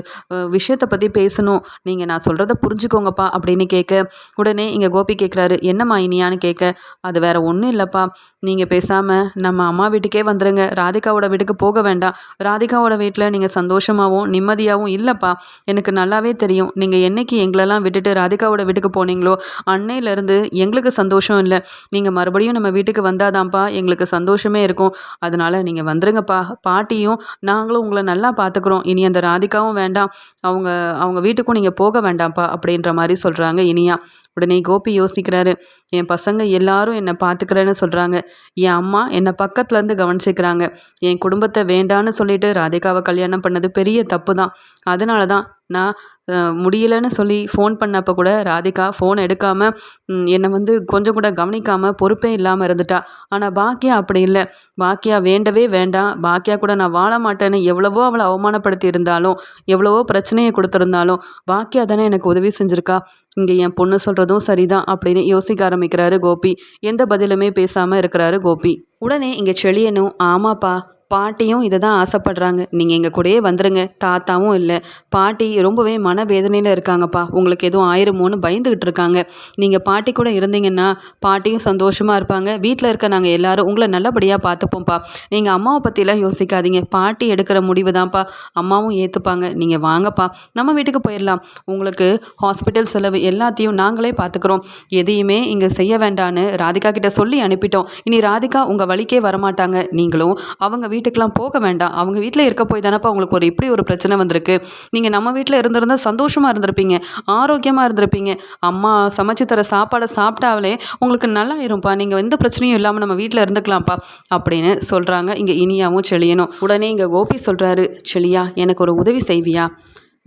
விஷயத்தை பற்றி பேசணும். நீங்கள் நான் சொல்கிறத புரிஞ்சுக்கோங்கப்பா அப்படின்னு கேட்க உடனே இங்கே கோபி கேட்குறாரு என்னம்மா இனியான்னு கேட்க? அது வேறு ஒன்றும் இல்லைப்பா. நீங்கள் பேசாமல் நம்ம அம்மா வீட்டுக்கே வந்துடுங்க ராதிகாவோட வீட்டுக்கு போக வேண்டாம். ராதிகாவோட வீட்டில் நீங்கள் சந்தோஷமாகவும் நிம்மதியாகவும் இல்லைப்பா. எனக்கு நல்லாவே தெரியும். நீங்கள் என்னைக்கு எங்களெல்லாம் விட்டுட்டு ராதிகாவோட வீட்டுக்கு போனீங்களோ அன்னையிலேருந்து எங்களுக்கு சந்தோஷம் இல்லை. நீங்கள் மறுபடியும் நம்ம வீட்டுக்கு வந்தாதான்ப்பா எங்களுக்கு சந்தோஷமே இருக்கும். அதனால் நீங்கள் வந்துருங்கப்பா. பாட்டியும் நாங்களும் உங்களை நல்லா பார்த்துக்குறோம் இனி அந்த ராதிகாவும் வேண்டாம். அவங்க அவங்க வீட்டுக்கும் நீங்கள் போக வேண்டாம்ப்பா அப்படின்ற மாதிரி சொல்கிறாங்க இனியா. உடனே கோபி யோசிக்கிறாரு. என் பசங்க எல்லாரும் என்னை பார்த்துக்கிறேன்னு சொல்கிறாங்க என் அம்மா என்னை பக்கத்துலேருந்து கவனிச்சிக்கிறாங்க. என் குடும்பத்தை வேண்டான்னு சொல்லிட்டு ராதிகாவை கல்யாணம் பண்ணது பெரிய தப்பு தான் அதனால தான் நான் முடியலன்னு சொல்லி ஃபோன் பண்ணப்போ கூட ராதிகா ஃபோன் எடுக்காமல் என்னை வந்து கொஞ்சம் கூட கவனிக்காமல் பொறுப்பே இல்லாமல் இருந்துட்டா. ஆனால் பாக்கியா அப்படி இல்லை. பாக்கியா வேண்டவே வேண்டாம். பாக்கியா கூட நான் வாழ மாட்டேன்னு எவ்வளவோ அவளை அவமானப்படுத்தி இருந்தாலும் எவ்வளவோ பிரச்சனையை கொடுத்துருந்தாலும் பாக்கியா தானே எனக்கு உதவி செஞ்சுருக்கா? இங்கே என் பொண்ணு சொல்கிறதும் சரிதான் அப்படின்னு யோசிக்க ஆரம்பிக்கிறாரு கோபி. எந்த பதிலுமே பேசாமல் இருக்கிறாரு கோபி. உடனே இங்கே செழியனும் ஆமாப்பா பாட்டியும் இதை தான் ஆசைப்படுறாங்க. நீங்கள் எங்கள் கூடயே வந்துடுங்க தாத்தாவும் இல்லை. பாட்டி ரொம்பவே மனவேதனையில் இருக்காங்கப்பா. உங்களுக்கு எதுவும் ஆயிருமோன்னு பயந்துக்கிட்டு இருக்காங்க. நீங்கள் பாட்டி கூட இருந்தீங்கன்னா பாட்டியும் சந்தோஷமாக இருப்பாங்க. வீட்டில் இருக்க நாங்கள் எல்லோரும் உங்களை நல்லபடியாக பார்த்துப்போம்ப்பா. நீங்கள் அம்மாவை பற்றிலாம் யோசிக்காதீங்க. பாட்டி எடுக்கிற முடிவு தான்ப்பா அம்மாவும் ஏற்றுப்பாங்க நீங்கள் வாங்கப்பா. நம்ம வீட்டுக்கு போயிடலாம் உங்களுக்கு ஹாஸ்பிட்டல் செலவு எல்லாத்தையும் நாங்களே பார்த்துக்குறோம் எதையுமே இங்கே செய்ய வேண்டான்னு ராதிகா கிட்ட சொல்லி அனுப்பிட்டோம். இனி ராதிகா உங்கள் வழிக்கே வரமாட்டாங்க. நீங்களும் அவங்க வீட்டுக்கெலாம் போக வேண்டாம். அவங்க வீட்டில் இருக்க போய் தானப்பா உங்களுக்கு ஒரு இப்படி ஒரு பிரச்சனை வந்திருக்கு. நீங்கள் நம்ம வீட்டில் இருந்திருந்தால் சந்தோஷமாக இருந்திருப்பீங்க. ஆரோக்கியமாக இருந்திருப்பீங்க. அம்மா சமைச்சு தர சாப்பாடை சாப்பிட்டாலே உங்களுக்கு நல்லா இருப்பா நீங்கள் எந்த பிரச்சனையும் இல்லாமல் நம்ம வீட்டில் இருந்துக்கலாம்ப்பா. அப்படின்னு சொல்கிறாங்க இங்கே இனியாவும் செழியனும். உடனே இங்கே கோபி சொல்கிறாரு செழியா எனக்கு ஒரு உதவி செய்வியா?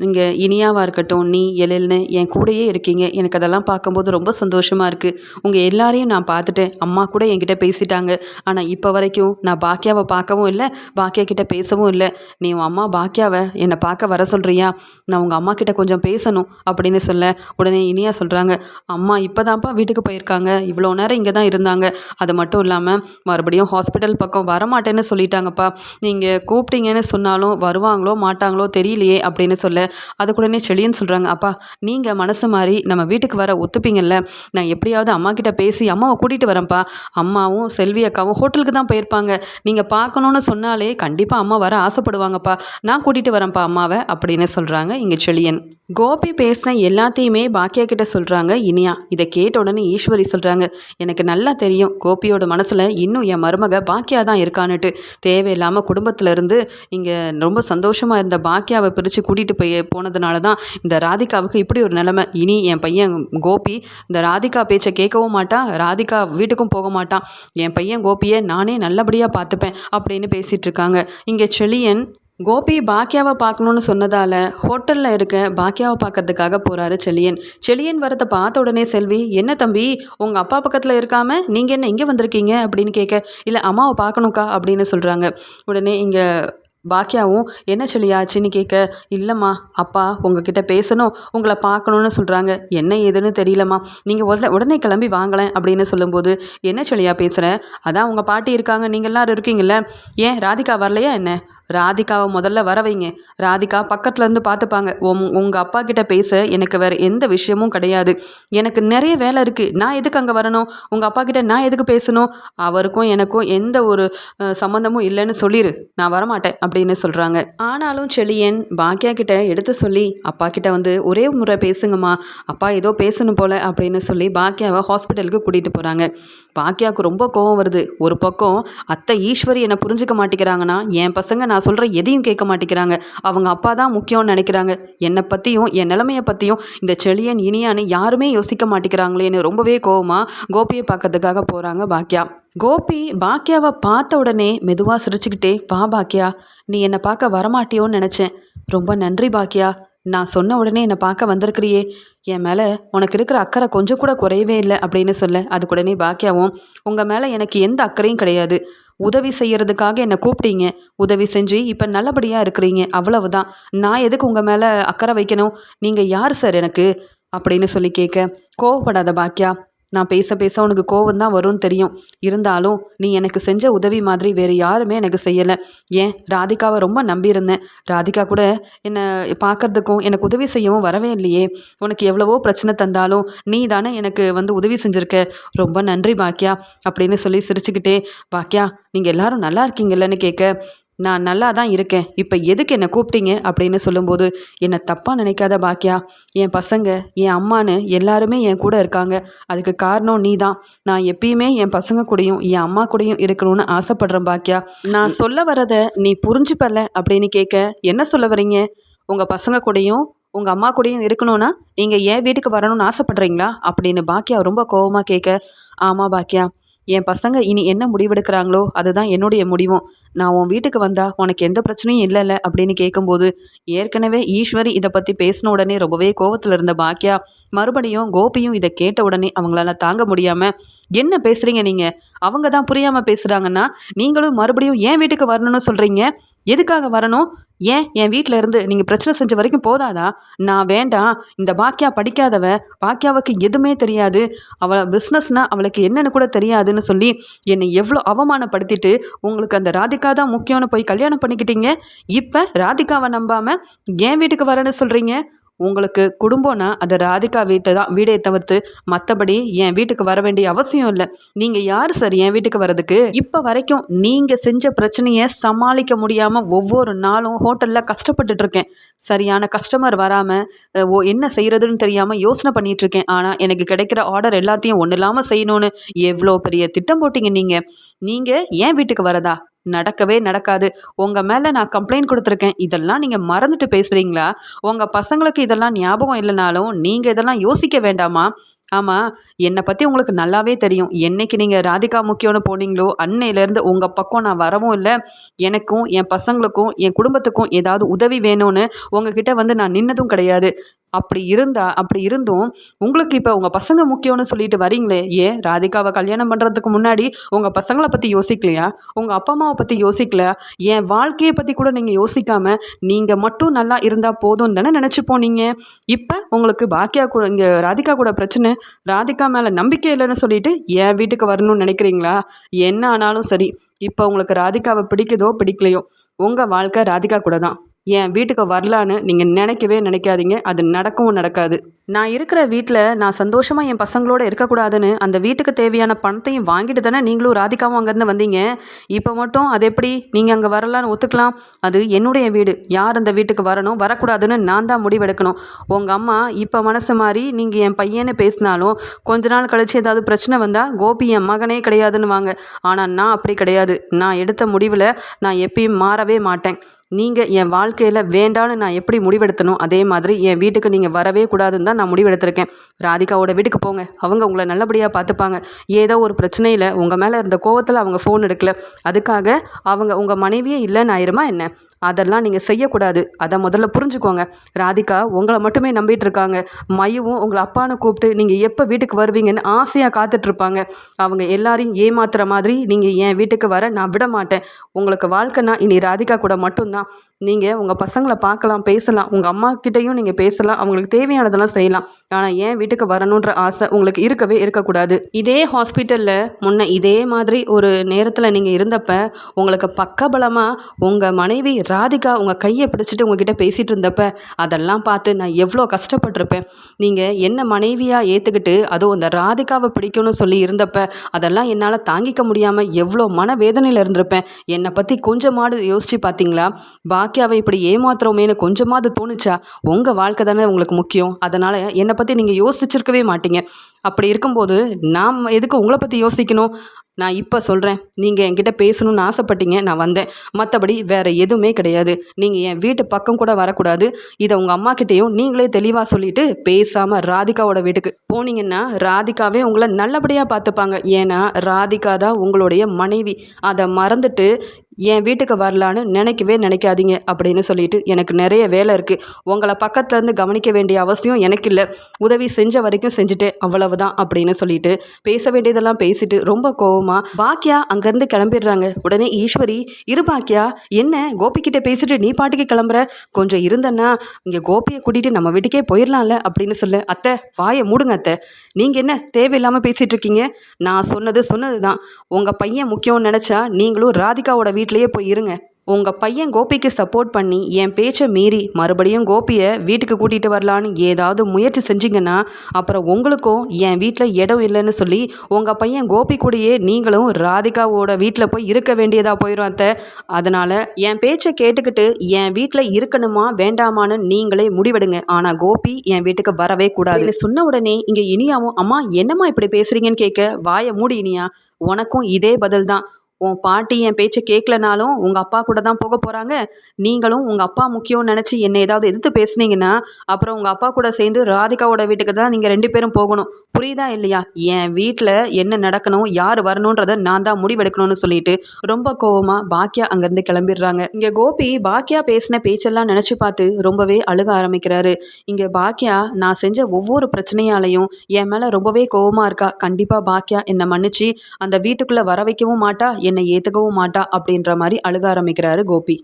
நீங்கள் இனியாவாக இருக்கட்டும் நீ எழில்னு என் கூடயே இருக்கீங்க. எனக்கு அதெல்லாம் பார்க்கும்போது ரொம்ப சந்தோஷமாக இருக்குது உங்கள் எல்லாரையும் நான் பார்த்துட்டேன். அம்மா கூட என்கிட்ட பேசிட்டாங்க. ஆனால் இப்போ வரைக்கும் நான் பாக்கியாவை பார்க்கவும் இல்லை பாக்கியா கிட்ட பேசவும் இல்லை. நீ உன் அம்மா பாக்கியாவை என்னை பார்க்க வர சொல்கிறியா நான் உங்கள் அம்மா கிட்ட கொஞ்சம் பேசணும் அப்படின்னு சொல்ல உடனே இனியா சொல்கிறாங்க அம்மா இப்போ தான்ப்பா வீட்டுக்கு போயிருக்காங்க. இவ்வளோ நேரம் இங்கே தான் இருந்தாங்க. அது மட்டும் இல்லாமல் மறுபடியும் ஹாஸ்பிட்டல் பக்கம் வரமாட்டேன்னு சொல்லிட்டாங்கப்பா. நீங்கள் கூப்பிட்டீங்கன்னு சொன்னாலும் வருவாங்களோ மாட்டாங்களோ தெரியலையே அப்படின்னு சொல்ல அதுக்குடனே செழியன் சொல்கிறாங்க அப்பா நீங்கள் மனசு மாதிரி நம்ம வீட்டுக்கு வர ஒத்துப்பீங்கல்ல? நான் எப்படியாவது அம்மா கிட்ட பேசி அம்மாவை கூட்டிகிட்டு வரேன்ப்பா. அம்மாவும் செல்வி அக்காவும் ஹோட்டலுக்கு தான் போயிருப்பாங்க. நீங்கள் பார்க்கணுன்னு சொன்னாலே கண்டிப்பாக அம்மா வர ஆசைப்படுவாங்கப்பா. நான் கூட்டிகிட்டு வரேன்ப்பா அம்மாவை அப்படின்னு சொல்கிறாங்க இங்கே செழியன். கோபி பேசின எல்லாத்தையுமே பாக்கியா கிட்ட சொல்கிறாங்க இனியா. இதை கேட்ட உடனே ஈஸ்வரி சொல்கிறாங்க எனக்கு நல்லா தெரியும். கோபியோட மனசில் இன்னும் என் மருமக பாக்கியா தான் இருக்கான்னுட்டு. தேவையில்லாமல் குடும்பத்திலேருந்து இங்கே ரொம்ப சந்தோஷமாக இருந்த பாக்கியாவை பிரித்து கூட்டிகிட்டு போய் போனதுனால தான் இந்த ராதிகாவுக்கு இப்படி ஒரு நிலைமை. இனி என் பையன் கோபி இந்த ராதிகா பேச்சை கேட்கவும் மாட்டான் ராதிகா வீட்டுக்கும் போக மாட்டான் என் பையன் கோபியை நானே நல்லபடியாக பார்த்துப்பேன் அப்படின்னு பேசிகிட்டு இருக்காங்க. இங்கே செழியன் கோபி பாக்கியாவை பார்க்கணுன்னு சொன்னதால் ஹோட்டலில் இருக்க பாக்கியாவை பார்க்கறதுக்காக போகிறாரு செழியன். செழியன் வரதை பார்த்த உடனே செல்வி என்ன தம்பி உங்கள் அப்பா பக்கத்தில் இருக்காம நீங்கள் என்ன இங்கே வந்திருக்கீங்க? அப்படின்னு கேட்க இல்லை அம்மாவை பார்க்கணுக்கா அப்படின்னு சொல்கிறாங்க உடனே இங்கே பாக்கியாவும் என்ன சொல்லியாச்சின்னு கேட்க இல்லைம்மா அப்பா உங்ககிட்ட பேசணும் உங்களை பார்க்கணுன்னு சொல்கிறாங்க என்ன ஏதுன்னு தெரியலம்மா. நீங்கள் உடனே உடனே கிளம்பி வாங்கலேன் அப்படின்னு சொல்லும்போது என்ன சொல்லியா பேசுகிறேன் அதான் உங்கள் பாட்டி இருக்காங்க நீங்கள் எல்லாரும் இருக்கீங்கள ஏன் ராதிகா வரலையா என்ன? ராதிகாவை முதல்ல வர வைங்க. ராதிகா பக்கத்துல இருந்து பார்த்துப்பாங்க. உங் உங்கள் அப்பா கிட்ட பேச எனக்கு வேறு எந்த விஷயமும் கிடையாது. எனக்கு நிறைய வேலை இருக்குது நான் எதுக்கு அங்கே வரணும்? உங்கள் அப்பா கிட்ட நான் எதுக்கு பேசணும்? அவருக்கும் எனக்கும் எந்த ஒரு சம்மந்தமும் இல்லைன்னு சொல்லிடு நான் வரமாட்டேன் அப்படின்னு சொல்கிறாங்க ஆனாலும் செழியன் பாக்கியா கிட்ட எடுத்து சொல்லி அப்பா கிட்ட வந்து ஒரே முறை பேசுங்கம்மா. அப்பா ஏதோ பேசணும் போல அப்படின்னு சொல்லி பாக்கியாவை ஹாஸ்பிட்டலுக்கு கூட்டிகிட்டு போகிறாங்க பாக்கியாவுக்கு ரொம்ப கோவம் வருது. ஒரு பக்கம் அத்தை ஈஸ்வரி என்னை புரிஞ்சுக்க மாட்டேங்கிறாங்கன்னா என் பசங்க நான் சொல்கிற எதையும் கேட்க மாட்டேங்கிறாங்க. அவங்க அப்பா தான் முக்கியம்னு நினைக்கிறாங்க. என்னை பற்றியும் என் நிலமையை பற்றியும் இந்த செளியன் இனியான்னு யாருமே யோசிக்க மாட்டேங்கிறாங்களேன்னு ரொம்பவே கோவமாக கோபியை பார்க்கறதுக்காக போகிறாங்க பாக்கியா கோபி பாக்கியாவை பார்த்த உடனே மெதுவாக சிரிச்சுக்கிட்டே பா பாக்கியா நீ என்னை பார்க்க வரமாட்டியோன்னு நினச்சேன். ரொம்ப நன்றி பாக்கியா நான் சொன்ன உடனே என்னை பார்க்க வந்திருக்கிறியே. என் மேலே உனக்கு இருக்கிற அக்கறை கொஞ்சம் கூட குறையவே இல்லை அப்படின்னு சொல்ல அதுக்குடனே பாக்கியாவும் உங்கள் மேலே எனக்கு எந்த அக்கறையும் கிடையாது. உதவி செய்யறதுக்காக என்னை கூப்பிட்டீங்க. உதவி செஞ்சு இப்போ நல்லபடியாக இருக்கிறீங்க. அவ்வளவுதான். நான் எதுக்கு உங்கள் மேலே அக்கறை வைக்கணும்? நீங்கள் யார் சார் எனக்கு? அப்படின்னு சொல்லி கேட்க கோவப்படாத பாக்கியா நான் பேச பேச உனக்கு கோவம் தான் வரும்னு தெரியும். இருந்தாலும் நீ எனக்கு செஞ்ச உதவி மாதிரி வேறு யாருமே எனக்கு செய்யலை. ஏன்? ராதிகாவை ரொம்ப நம்பியிருந்தேன். ராதிகா கூட என்னை பார்க்கறதுக்கும் எனக்கு உதவி செய்யவும் வரவே இல்லையே. உனக்கு எவ்வளவோ பிரச்சனை தந்தாலும் நீ தானே எனக்கு வந்து உதவி செஞ்சுருக்க. ரொம்ப நன்றி பாக்கியா அப்படின்னு சொல்லி சிரிச்சுக்கிட்டே பாக்கியா நீங்கள் எல்லாரும் நல்லா இருக்கீங்கல்லன்னு கேட்க நான் நல்லா தான் இருக்கேன். இப்போ எதுக்கு என்னை கூப்பிட்டீங்க? அப்படின்னு சொல்லும்போது என்னை தப்பாக நினைக்காத பாக்கியா? என் பசங்க என் அம்மான்னு எல்லாருமே என் கூட இருக்காங்க. அதுக்கு காரணம் நீ தான் நான் எப்பயுமே என் பசங்க கூடயும் என் அம்மா கூடயும் இருக்கணும்னு ஆசைப்படுறேன் பாக்கியா. நான் சொல்ல வரதை நீ புரிஞ்சுப்பல அப்படின்னு கேட்க என்ன சொல்ல வரீங்க? உங்கள் பசங்க கூடயும் உங்கள் அம்மா கூடயும் இருக்கணும்னா நீங்கள் என் வீட்டுக்கு வரணும்னு ஆசைப்பட்றீங்களா? அப்படின்னு பாக்கியா ரொம்ப கோவமாக கேட்க ஆமாம் பாக்கியா. என் பசங்க இனி என்ன முடிவெடுக்கிறாங்களோ அதுதான் என்னுடைய முடிவும். நான் உன் வீட்டுக்கு வந்தா உனக்கு எந்த பிரச்சனையும் இல்லைல்ல அப்படின்னு கேட்கும்போது ஏற்கனவே ஈஸ்வரி இதை பற்றி பேசின உடனே ரொம்பவே கோவத்தில் இருந்த பாக்கியா மறுபடியும் கோபியும் இதை கேட்ட உடனே அவங்களால தாங்க முடியாமல் என்ன பேசுகிறீங்க நீங்கள் அவங்க தான் புரியாமல் பேசுகிறாங்கன்னா நீங்களும் மறுபடியும் ஏன் வீட்டுக்கு வரணும்னு சொல்கிறீங்க எதுக்காக வரணும்? ஏன் என் வீட்டில் இருந்து நீங்கள் பிரச்சனை செஞ்ச வரைக்கும் போதாதா? நான் வேண்டாம். இந்த பாக்கியா படிக்காதவ பாக்கியாவுக்கு எதுவுமே தெரியாது. அவளை பிஸ்னஸ்னால் அவளுக்கு என்னென்னு கூட தெரியாதுன்னு சொல்லி என்னை எவ்வளோ அவமானப்படுத்திட்டு உங்களுக்கு அந்த ராதிகா தான் முக்கியம்னு போய் கல்யாணம் பண்ணிக்கிட்டீங்க? இப்போ ராதிகாவை நம்பாமல் என் வீட்டுக்கு வரேன்னு சொல்கிறீங்க உங்களுக்கு குடும்பம்னா அது ராதிகா வீட்டை தான் வீடே தவிர்த்து மற்றபடி என் வீட்டுக்கு வர வேண்டிய அவசியம் இல்லை. நீங்கள் யார் சார் என் வீட்டுக்கு வர்றதுக்கு? இப்போ வரைக்கும் நீங்கள் செஞ்ச பிரச்சனையை சமாளிக்க முடியாமல் ஒவ்வொரு நாளும் ஹோட்டலில் கஷ்டப்பட்டுட்டு இருக்கேன். சரியான கஸ்டமர் வராமல் ஓ என்ன செய்கிறதுன்னு தெரியாமல் யோசனை பண்ணிட்டு இருக்கேன். ஆனால் எனக்கு கிடைக்கிற ஆர்டர் எல்லாத்தையும் ஒன்றும் இல்லாமல் செய்யணும்னு எவ்வளோ பெரிய திட்டம் போட்டீங்க நீங்கள் நீங்கள் ஏன் வீட்டுக்கு வரதா? நடக்கவே நடக்காது. உங்கள் மேலே நான் கம்ப்ளைண்ட் கொடுத்துருக்கேன். இதெல்லாம் நீங்கள் மறந்துட்டு பேசுகிறீங்களா உங்கள் பசங்களுக்கு இதெல்லாம் ஞாபகம் இல்லைனாலும் நீங்கள் இதெல்லாம் யோசிக்க வேண்டாமா? ஆமாம் என்னை பற்றி உங்களுக்கு நல்லாவே தெரியும். என்னைக்கு நீங்கள் ராதிகா முக்கியம்னு போனீங்களோ அன்னையிலேருந்து உங்கள் பக்கம் நான் வரவும் இல்லை. எனக்கும் என் பசங்களுக்கும் என் குடும்பத்துக்கும் ஏதாவது உதவி வேணும்னு உங்ககிட்ட வந்து நான் நின்னதும் கிடையாது. அப்படி இருந்தா அப்படி இருந்தும் உங்களுக்கு இப்போ உங்கள் பசங்க முக்கியம்னு சொல்லிட்டு வரீங்களே? ஏன்? ராதிகாவை கல்யாணம் பண்ணுறதுக்கு முன்னாடி உங்கள் பசங்களை பற்றி யோசிக்கலையா? உங்கள் அப்பா அம்மாவை பற்றி யோசிக்கலையா என் வாழ்க்கையை பற்றி கூட நீங்கள் யோசிக்காமல் நீங்கள் மட்டும் நல்லா இருந்தால் போதும் தானே நினச்சி போனீங்க? இப்போ உங்களுக்கு பாக்கியா கூட இங்கே ராதிகா கூட பிரச்சனை. ராதிகா மேலே நம்பிக்கை இல்லைன்னு சொல்லிட்டு என் வீட்டுக்கு வரணும்னு நினைக்கிறீங்களா? என்ன ஆனாலும் சரி இப்போ உங்களுக்கு ராதிகாவை பிடிக்குதோ பிடிக்கலையோ? உங்கள் வாழ்க்கை ராதிகா கூட தான். என் வீட்டுக்கு வரலான்னு நீங்கள் நினைக்கவே நினைக்காதீங்க. அது நடக்கவும் நடக்காது. நான் இருக்கிற வீட்டில் நான் சந்தோஷமாக என் பசங்களோட இருக்கக்கூடாதுன்னு அந்த வீட்டுக்கு தேவையான பணத்தையும் வாங்கிட்டு தானே நீங்களும் ராதிகாவும் அங்கேருந்து வந்தீங்க. இப்போ மட்டும் அது எப்படி? நீங்கள் அங்கே வரலான்னு ஒத்துக்கலாம். அது என்னுடைய வீடு. யார் அந்த வீட்டுக்கு வரணும்? வரக்கூடாதுன்னு நான் தான் முடிவெடுக்கணும். உங்கள் அம்மா இப்போ மனசு மாதிரி நீங்கள் என் பையனை பேசினாலும் கொஞ்ச நாள் கழிச்சு ஏதாவது பிரச்சனை வந்தால் கோபி என் மகனே கிடையாதுன்னு வாங்க ஆனால் நான் அப்படி கிடையாது. நான் எடுத்த முடிவில் நான் எப்பயும் மாறவே மாட்டேன். நீங்கள் என் வாழ்க்கையில் வேண்டான்னு நான் எப்படி முடிவெடுத்தனும் அதே மாதிரி என் வீட்டுக்கு நீங்கள் வரவே கூடாதுன்னு தான் நான் முடிவெடுத்திருக்கேன். ராதிகாவோட வீட்டுக்கு போங்க. அவங்க உங்களை நல்லபடியாக பார்த்துப்பாங்க. ஏதோ ஒரு பிரச்சனையில் உங்கள் மேலே இருந்த கோவத்தில் அவங்க ஃபோன் எடுக்கல. அதுக்காக அவங்க உங்கள் மனைவியே இல்லைன்னு ஆயிருமா என்ன? அதெல்லாம் நீங்கள் செய்யக்கூடாது. அதை முதல்ல புரிஞ்சுக்கோங்க. ராதிகா உங்களை மட்டுமே நம்பிட்டு இருக்காங்க. மையவும் உங்களை அப்பான்னு கூப்பிட்டு நீங்கள் எப்போ வீட்டுக்கு வருவீங்கன்னு ஆசையாக காத்துட்ருப்பாங்க அவங்க எல்லாரையும் ஏமாத்துற மாதிரி நீங்கள் என் வீட்டுக்கு வர நான் விட மாட்டேன் உங்களுக்கு வாழ்க்கைனா இனி ராதிகா கூட மட்டும்தான். நீங்கள் உங்கள் பசங்களை பார்க்கலாம் பேசலாம். உங்கள் அம்மா கிட்டேயும் நீங்கள் பேசலாம். அவங்களுக்கு தேவையானதெல்லாம் செய்யலாம். ஆனால் ஏன் வீட்டுக்கு வரணுன்ற ஆசை உங்களுக்கு இருக்கவே இருக்கக்கூடாது. இதே ஹாஸ்பிட்டலில் முன்ன இதே மாதிரி ஒரு நேரத்தில் நீங்கள் இருந்தப்ப உங்களுக்கு பக்கபலமாக உங்கள் மனைவி ராதிகா உங்கள் கையை பிடிச்சிட்டு உங்ககிட்ட பேசிகிட்டு இருந்தப்ப அதெல்லாம் பார்த்து நான் எவ்வளோ கஷ்டப்பட்டிருப்பேன். நீங்கள் என்ன மனைவியாக ஏற்றுக்கிட்டு அதுவும் அந்த ராதிகாவை பிடிக்கும்னு சொல்லி இருந்தப்ப அதெல்லாம் என்னால் தாங்கிக்க முடியாமல் எவ்வளோ மனவேதனையில் இருந்திருப்பேன். என்னை பற்றி கொஞ்சமாடு யோசித்து பார்த்தீங்களா? பாக்கியாவை இப்படி ஏமாத்துறோமேனு கொஞ்சமாவது தோணுச்சா? உங்கள் வாழ்க்கை தானே உங்களுக்கு முக்கியம். அதனால் என்னை பற்றி நீங்கள் யோசிச்சிருக்கவே மாட்டீங்க. அப்படி இருக்கும்போது நாம் எதுக்கு உங்களை பற்றி யோசிக்கணும்? நான் இப்போ சொல்கிறேன் நீங்கள் என்கிட்ட பேசணும்னு ஆசைப்பட்டீங்க நான் வந்தேன். மற்றபடி வேறு எதுவுமே கிடையாது. நீங்கள் என் வீட்டு பக்கம் கூட வரக்கூடாது. இதை உங்கள் அம்மா கிட்டேயும் நீங்களே தெளிவாக சொல்லிவிட்டு பேசாமல் ராதிகாவோட வீட்டுக்கு போனீங்கன்னா ராதிகாவே உங்களை நல்லபடியாக பார்த்துப்பாங்க. ஏன்னா ராதிகா தான் உங்களுடைய மனைவி. அதை மறந்துட்டு என் வீட்டுக்கு வரலான்னு நினைக்கவே நினைக்காதீங்க அப்படின்னு சொல்லிட்டு எனக்கு நிறைய வேலை இருக்குது உங்களை பக்கத்துலேருந்து கவனிக்க வேண்டிய அவசியம் எனக்கு இல்லை. உதவி செஞ்ச வரைக்கும் செஞ்சுட்டேன். அவ்வளவுதான் அப்படின்னு சொல்லிட்டு பேச வேண்டியதெல்லாம் பேசிட்டு ரொம்ப கோவமாக பாக்கியா அங்கேருந்து கிளம்பிடுறாங்க. உடனே ஈஸ்வரி இரு பாக்கியா என்ன? கோபிக்கிட்ட பேசிட்டு நீ பாட்டுக்கு கிளம்புற? கொஞ்சம் இருந்தன்னா இங்கே கோபியை கூட்டிகிட்டு நம்ம வீட்டுக்கே போயிடலாம்ல அப்படின்னு சொல்ல. அத்தை வாயை மூடுங்க அத்தை. நீங்கள் என்ன தேவையில்லாமல் பேசிகிட்டு இருக்கீங்க நான் சொன்னது சொன்னது தான் உங்கள் பையன் முக்கியம்னு நினச்சா நீங்களும் ராதிகாவோட வீட்லேயே போய் இருங்க. உங்கள் பையன் கோபிக்கு சப்போர்ட் பண்ணி என் பேச்சை மீறி மறுபடியும் கோபியை வீட்டுக்கு கூட்டிகிட்டு வரலான்னு ஏதாவது முயற்சி செஞ்சிங்கன்னா அப்புறம் உங்களுக்கும் என் வீட்டில் இடம் இல்லைன்னு சொல்லி உங்கள் பையன் கோபி கூடயே நீங்களும் ராதிகாவோட வீட்டில் போய் இருக்க வேண்டியதாக போயிடும் அத்தை. அதனால் என் பேச்சை கேட்டுக்கிட்டு என் வீட்டில் இருக்கணுமா வேண்டாமான்னு நீங்களே முடிவெடுங்க. ஆனால் கோபி என் வீட்டுக்கு வரவே கூடாது. சொன்ன உடனே இங்கே இனியாவும் அம்மா என்னம்மா இப்படி பேசுகிறீங்கன்னு கேட்க வாயை மூடி இனியா. உனக்கும் இதே பதில் தான் உன் பாட்டி என் பேச்சை கேட்கலனாலும் உங்கள் அப்பா கூட தான் போக போகிறாங்க நீங்களும் உங்கள் அப்பா முக்கியம்னு நினச்சி என்னை ஏதாவது எதிர்த்து பேசுனீங்கன்னா அப்புறம் உங்கள் அப்பா கூட சேர்ந்து ராதிகாவோட வீட்டுக்கு தான் நீங்கள் ரெண்டு பேரும் போகணும். புரியுதா இல்லையா? என் வீட்டில் என்ன நடக்கணும் யார் வரணுன்றதை நான் தான் முடிவெடுக்கணும்னு சொல்லிட்டு ரொம்ப கோவமாக பாக்கியா அங்கேருந்து கிளம்பிடுறாங்க. இங்கே கோபி பாக்கியா பேசின பேச்செல்லாம் நினச்சி பார்த்து ரொம்பவே அழுக ஆரம்பிக்கிறாரு. இங்கே பாக்கியா நான் செஞ்ச ஒவ்வொரு பிரச்சனையாலையும் என் மேலே ரொம்பவே கோவமாக இருக்கா. கண்டிப்பாக பாக்கியா என்னை மன்னிச்சு அந்த வீட்டுக்குள்ளே வர வைக்கவும் மாட்டா. என்னை ஏற்றுக்கவும் மாட்டா அப்படின்ற மாதிரி அழுக ஆரம்பிக்கிறாரு கோபி.